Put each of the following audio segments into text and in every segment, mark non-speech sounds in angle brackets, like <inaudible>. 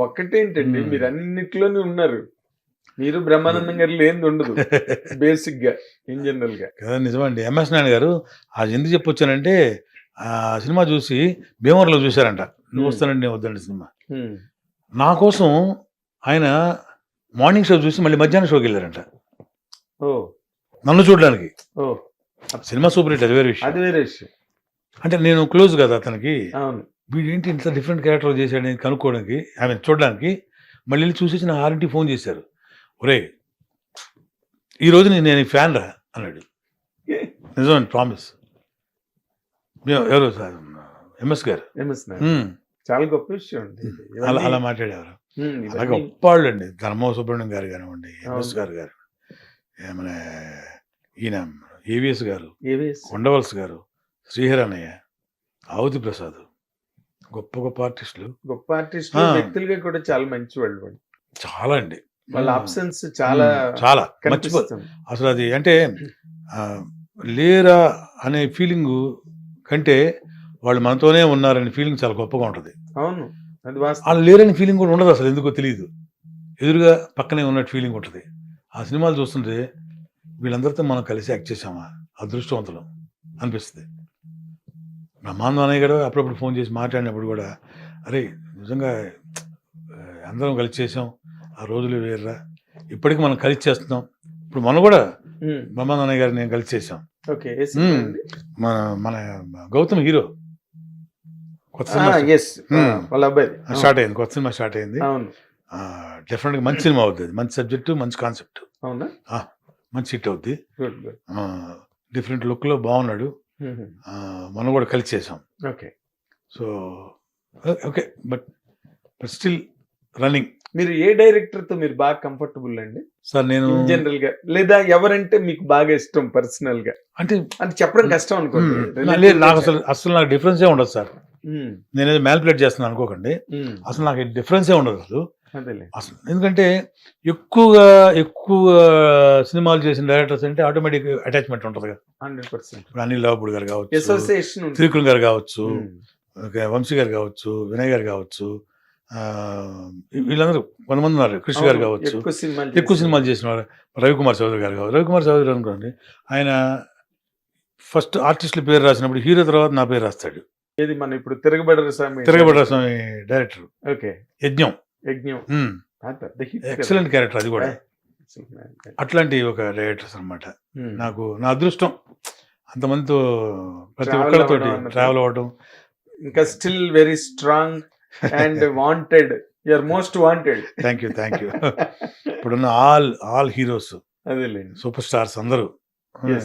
ఒక్కటేంటండి. మీరు అన్నిట్లోనే ఉన్నారు. మీరు బ్రహ్మానందం గారు లేనిది ఉండదు. <laughs> బేసిక్గా ఇన్ జనరల్గా కదా నిజమండి. ఎంఎస్ నాయుడు గారు అది ఎందుకు చెప్పొచ్చానంటే ఆ సినిమా చూసి భీమవరంలో చూశారంట. నువ్వు. వస్తానండి నేను వద్దండి సినిమా. నా కోసం ఆయన మార్నింగ్ షో చూసి మళ్ళీ మధ్యాహ్నం షోకి వెళ్ళారంట. ఓ. నన్ను చూడడానికి. ఓ. సినిమా సూపర్ హిట్ అది వేరే విషయం. అది వేరే విషయం. అంటే నేను క్లోజ్ కదా అతనికి. అవును. వీడేంటి ఇంత డిఫరెంట్ క్యారెక్టర్ చేశాడు అని కనుక్కోవడానికి ఆమె చూడడానికి మళ్ళీ వెళ్ళి చూసేసి నా ఆరింటి ఫోన్ చేశారు. ఒరే ఈ రోజు నేను నేను ఫ్యాన్ రా అన్నాడు. నిజమండి ప్రామిస్ ఎవరు సార్? ఎంఎస్ గారు? ఎంఎస్ చాలా గొప్ప విషయం అండి. అలా అలా మాట్లాడేవారు. మ్మ్, అలాగే ఇవన్నీ- గొప్పవాళ్ళు అండి ధర్మ సుబ్రహ్మణ్యం గారు కానివ్వండి ఎంఎస్. గారు గారు మన ఈయన ఏవిఎస్ గారు ఏవేస్? కొండవలస గారు శ్రీహరి అన్నయ్య ఆవుతి ప్రసాద్ గొప్ప గొప్ప ఆర్టిస్టులు. గొప్ప ఆర్టిస్ట్ ఆ. వ్యక్తులుగా కూడా చాలా మంచి వాళ్ళు. చాలా అండి వాళ్ళ అబ్సెన్స్ చాలా చాలా. మర్చిపో కనిపిస్తుంది. అసలు అది అంటే లేరా అనే ఫీలింగ్ కంటే వాళ్ళు మనతోనే ఉన్నారనే ఫీలింగ్ చాలా గొప్పగా ఉంటుంది. అవును. వాళ్ళు లేరని ఫీలింగ్ కూడా ఉండదు అసలు ఎందుకో తెలియదు ఎదురుగా పక్కనే ఉన్నట్టు ఫీలింగ్ ఉంటుంది. ఆ సినిమాలు చూస్తుంటే వీళ్ళందరితో మనం కలిసి యాక్ట్ చేసామా అదృష్టవంతులం అనిపిస్తుంది. బ్రహ్మాండం అనే కూడా అప్పుడప్పుడు ఫోన్ చేసి మాట్లాడినప్పుడు కూడా అరే నిజంగా అందరం కలిసి చేసాం ఆ రోజులు వేర్రా. ఇప్పటికీ మనం కలిసి చేస్తున్నాం. ఇప్పుడు మనం కూడా మ్మ్. బ్రహ్మానంద అన్నయ్య గారు నేను కలిసి చేసాం ఓకే? మన మన గౌతమ్ హీరో. కొత్త సినిమా స్టార్ట్ అయింది కొత్త సినిమా స్టార్ట్ అయింది. డెఫినెట్గా మంచి సినిమా అవుతుంది మంచి సబ్జెక్టు మంచి కాన్సెప్ట్ అవునా? మంచి హిట్ అవుద్ది. డిఫరెంట్ లుక్లో బాగున్నాడు. మనం కూడా కలిసి చేసాం. Okay. So okay but but still running. మీరు ఏ డైరెక్టర్తో మీరు బాగా కంఫర్టబుల్ అండి? సార్ నేను జనరల్గా లేదా ఎవరంటే మీకు బాగా ఇష్టం పర్సనల్గా అంటే అంటే చెప్పడం కష్టం అనుకోండి. నాకు అసలు అసలు నాకు డిఫరెన్సే ఉండదు సార్. నేనేదో మ్యాల్పులేట్ చేస్తున్నాను అనుకోకండి. అసలు నాకు డిఫరెన్సే ఉండదు. అసలు అసలు ఎందుకంటే ఎక్కువగా ఎక్కువ సినిమాలు చేసిన డైరెక్టర్స్ అంటే ఆటోమేటిక్ అటాచ్మెంట్ ఉంటుంది కదా హండ్రెడ్ పర్సెంట్. ఇప్పుడు అనిల్ రావుపూడి గారు కావచ్చు అసోసియేషన్ త్రివిక్రమ్ గారు కావచ్చు ఓకే, వంశీ గారు కావచ్చు వినయ్ గారు కావచ్చు వీళ్ళందరూ కొంతమంది ఉన్నారు కృష్ణ గారు కావచ్చు ఎక్కువ సినిమాలు చేసిన వారు రవికుమార్ చౌదరి గారు కావచ్చు. రవికుమార్ చౌదరి అనుకోండి ఆయన ఫస్ట్ ఆర్టిస్టుల పేరు రాసినప్పుడు హీరో తర్వాత నా పేరు రాస్తాడు. ఏది మన ఇప్పుడు తిరగబడరు స్వామి తిరగబడ్డ స్వామి డైరెక్టర్. ఓకే. యజ్ఞం. యజ్ఞం. పెద్ద. ఎక్సలెంట్ క్యారెక్టర్ అది కూడా. అట్లాంటి ఒక డైరెక్టర్స్ అన్నమాట. మ్మ్. నాకు నా అదృష్టం అంతమందితో ప్రతి ఒక్కరితోటి. ట్రావెల్ అవ్వడం. ఇంకా still very strong and wanted you're most wanted thank you thank you ఇప్పుడున్న all all heroes super stars అందరూ. Yes.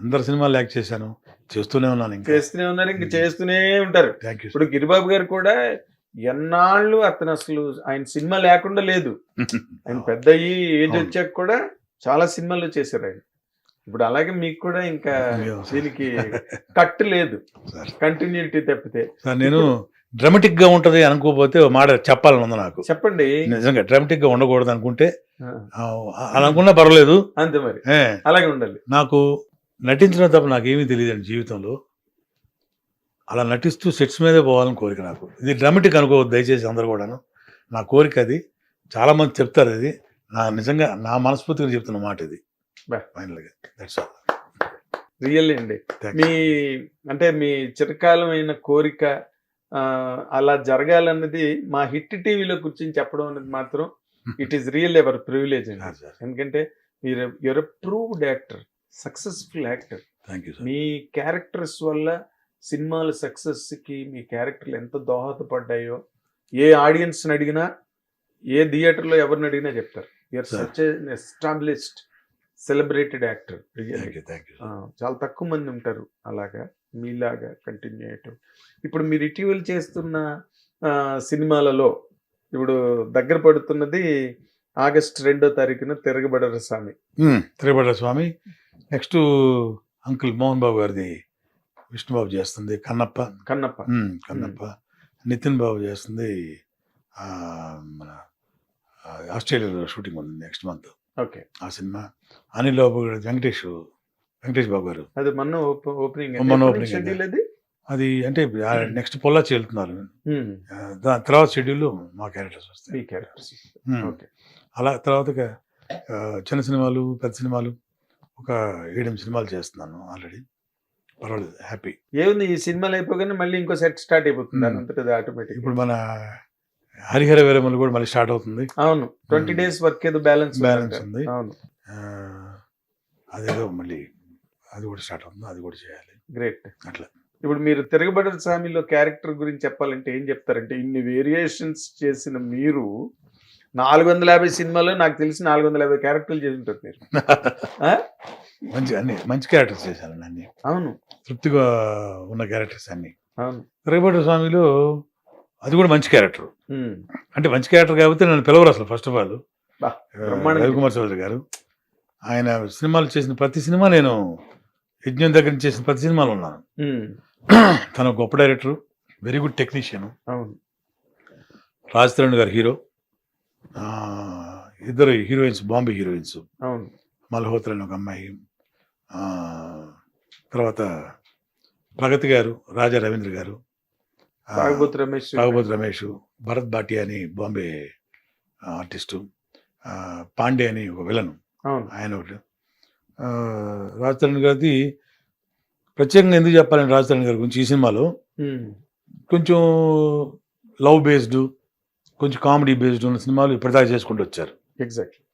అందరు సినిమాలు యాక్ట్ చేశాను. చేస్తూనే ఉన్నాను ఇంకా. చేస్తూనే ఉన్నారు ఇంక చేస్తూనే ఉంటారు. థ్యాంక్ యూ ఇప్పుడు గిరిబాబు గారు కూడా ఎన్నాళ్ళు అతను అసలు ఆయన సినిమా లేకుండా లేదు. ఆయన పెద్ద ఏజ్. వచ్చాక కూడా చాలా సినిమాలు చేశారు ఆయన. ఇప్పుడు అలాగే మీకు కూడా ఇంకా. దీనికి కట్ లేదు. కంటిన్యూటీ తప్పితే. సార్ నేను డ్రమటిక్గా ఉంటది అనుకోకపోతే మాట చెప్పాలని ఉంది నాకు. చెప్పండి. నిజంగా డ్రమటిక్గా ఉండకూడదు అనుకుంటే అనుకున్నా పర్వాలేదు. అంతే మరి. అలాగే ఉండాలి. నాకు నటించడం తప్ప నాకేమీ తెలియదండి జీవితంలో. అలా నటిస్తూ సెట్స్ మీదే పోవాలని కోరిక నాకు. ఇది డ్రామాటిక్ అనుకోవద్దు దయచేసి అందరు కూడాను. నా కోరిక అది. చాలా మంది చెప్తారు అది. నా నిజంగా నా మనస్ఫూర్తిగా చెప్తున్న మాట ఇది. ఫైనల్గా దట్స్ ఆల్ రియల్ అండి. మీ అంటే మీ చిరకాలమైన కోరిక అలా జరగాలన్నది మా హిట్ టీవీలో కూర్చొని చెప్పడం అనేది మాత్రం it is real ever privilege అండి. ఎందుకంటే మీరు you're proved actor successful actor me characters వల్ల సినిమాల సక్సెస్కి మీ క్యారెక్టర్లు ఎంత దోహదపడ్డాయో ఏ ఆడియన్స్ అడిగినా ఏ థియేటర్లో ఎవరిని అడిగినా చెప్తారు. You're. Such established celebrated actor చాలా తక్కువ మంది ఉంటారు అలాగా మీలాగా కంటిన్యూ చేయటం. ఇప్పుడు మీరు ఇటీవల చేస్తున్న సినిమాలలో ఇప్పుడు దగ్గర పడుతున్నది ఆగస్ట్ రెండో తారీఖున తిరగబడర స్వామి. త్రిభట స్వామి. నెక్స్ట్ అంకుల్ మోహన్ బాబు గారిది విష్ణుబాబు చేస్తుంది కన్నప్ప. కన్నప్ప. కన్నప్ప. నితిన్ బాబు చేస్తుంది మన ఆస్ట్రేలియాలో షూటింగ్ ఉంది నెక్స్ట్ మంత్. ఓకే. ఆ సినిమా. అనిల్ బాబు గారు వెంకటేష్ వెంకటేష్ బాబు గారు. అది మొన్న ఓపెనింగ్ opening షెడ్యూల్ అది? అంటే నెక్స్ట్ పొల్లాచి వెళ్తున్నారు. దాని తర్వాత షెడ్యూల్ మా క్యారెక్టర్స్ వస్తాయి. క్యారెక్టర్స్. ఓకే. అలా తర్వాత చిన్న సినిమాలు పెద్ద సినిమాలు ఒక ఏడెనిమిది సినిమాలు చేస్తున్నాను ఆల్రెడీ. పర్వాలేదు హ్యాపీ ఏముంది ఈ సినిమాలు అయిపోగానే మళ్ళీ ఇంకో సెట్ స్టార్ట్ అయిపోతుంది ఉమ్. అదంతటది ఆటోమేటిక్ ఇప్పుడు మన హరిహర వీరమలు కూడా మళ్ళీ స్టార్ట్ అవుతుంది. అవును ట్వంటీ. డేస్ వర్క్ ఏదో బ్యాలెన్స్ Balance ఉంది. అవును. అదేదో మళ్ళీ అది కూడా స్టార్ట్ అవుతుంది అది కూడా చేయాలి. గ్రేట్ అట్లా. ఇప్పుడు మీరు తిరగబడ స్వామిలో క్యారెక్టర్ గురించి చెప్పాలంటే ఏం చెప్తారంటే ఇన్ని వేరియేషన్స్ చేసిన మీరు నాలుగు వందల యాభై సినిమాలో నాకు తెలిసి నాలుగు వందల యాభై క్యారెక్టర్లు చేసి ఉంటారు మీరు? <laughs> మంచి అన్ని మంచి క్యారెక్టర్స్ చేశాను అన్ని. అవును. తృప్తిగా ఉన్న క్యారెక్టర్స్ అన్ని. తిరగబడ్డ స్వామిలో అది కూడా మంచి క్యారెక్టర్. అంటే మంచి క్యారెక్టర్ కాబట్టి నన్ను పిలవరు అసలు first of all Ravikumar Chowdary గారు ఆయన సినిమాలు చేసిన ప్రతి సినిమా నేను యజ్ఞం దగ్గర నుంచి చేసిన ప్రతి సినిమాలు ఉన్నాను. <clears throat> తన గొప్ప డైరెక్టర్ వెరీ గుడ్ టెక్నీషియన్ అవును. రాజ్ తరుణ్ గారు హీరో ఇద్దరు హీరోయిన్స్ బాంబే హీరోయిన్స్ అవును. మల్హోత్రా అని ఒక అమ్మాయి. తర్వాత ప్రగతి గారు రాజా రవీంద్ర గారు తాగుబోతు రమేష్. రమేష్ భరత్ భాటియా అని బాంబే ఆర్టిస్టు పాండే అని ఒక విలన్. ఆయన ఒకటి. ఆ, రాజ్ తరుణ్ గారిది ప్రత్యేకంగా ఎందుకు చెప్పాలని రాజ్ తరుణ్ గారి గురించి ఈ సినిమాలో కొంచెం లవ్ బేస్డ్ కొంచెం కామెడీ బేస్డ్ ఉన్న సినిమాలు ఇప్పటిదాకా చేసుకుంటూ వచ్చారు. ఎగ్జాక్ట్లీ.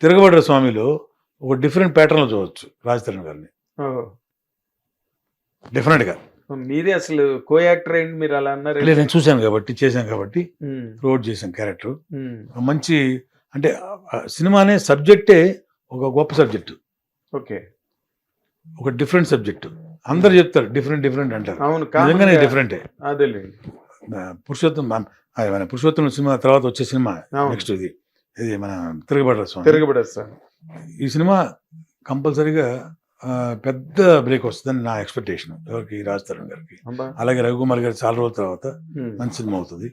తిరగబడ్డ స్వామిలో ఒక డిఫరెంట్ ప్యాటర్న్లో చూడవచ్చు రాజ్ తరుణ్ గారిని. ఓహో. డిఫరెంట్గా మీరే అసలు కో యాక్టర్ అయింది మీరు అలా అన్నారు? లేదు నేను చూశాను కాబట్టి చేశాను కాబట్టి రోడ్ చేశాను క్యారెక్టర్ మంచి అంటే ఆ సినిమా అనే సబ్జెక్టే ఒక గొప్ప సబ్జెక్టు ఓకే. ఒక డిఫరెంట్ సబ్జెక్టు అందరు చెప్తారు డిఫరెంట్ డిఫరెంట్ అంటారు. అవును నిజంగానే డిఫరెంటే పురుషోత్తం మన పురుషోత్తం సినిమా తర్వాత వచ్చే సినిమా. నెక్స్ట్ ఇది. ఇది మన తిరగబడ్డ స్వామి. తిరగబడేస్తాను ఈ సినిమా కంపల్సరీగా పెద్ద బ్రేక్ వస్తుందని నా ఎక్స్పెక్టేషన్. ఎవరికి? రాజ్ తరుణ్ గారికి. అలాగే రవికుమార్ గారి చాలా రోజుల తర్వాత మంచి సినిమా అవుతుంది.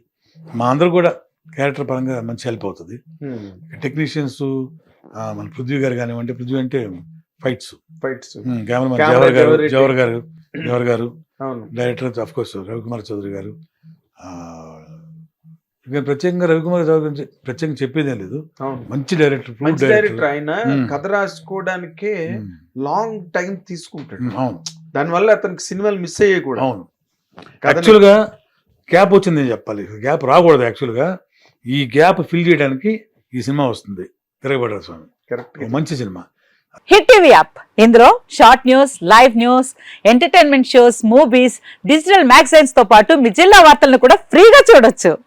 మా అందరూ కూడా క్యారెక్టర్ పరంగా మంచి హెల్ప్ అవుతుంది. టెక్నీషియన్స్ మన పృథ్వీ గారు కానివ్వండి పృథ్వీ అంటే ఫైట్స్. ఫైట్స్. జవహర్ గారు జవహర్ గారు జవహర్ గారు. Director of course Ravikumar Chowdary గారు. ఇక ప్రత్యేకంగా రవికుమార్ చౌదరి గురించి ప్రత్యేకంగా చెప్పేదేం లేదు. మంచి డైరెక్టర్ మంచి డైరెక్టర్. ఆయన. కథ రాసుకోవడానికే లాంగ్ టైం తీసుకుంటాడు. అవును. దానివల్ల అతనికి సినిమాలు మిస్ అయ్యాయి కూడా. అవును. యాక్చువల్గా గ్యాప్ వచ్చింది నేను చెప్పాలి. గ్యాప్ రాకూడదు యాక్చువల్గా. ఈ గ్యాప్ ఫిల్ చేయడానికి ఈ సినిమా వస్తుంది. తిరగబడ్డ స్వామి. కరెక్ట్ మంచి సినిమా. Hit TV app. ఇందులో short news live news entertainment shows movies digital మ్యాగజైన్స్తో పాటు మీ జిల్లా వార్తలను కూడా ఫ్రీగా చూడొచ్చు.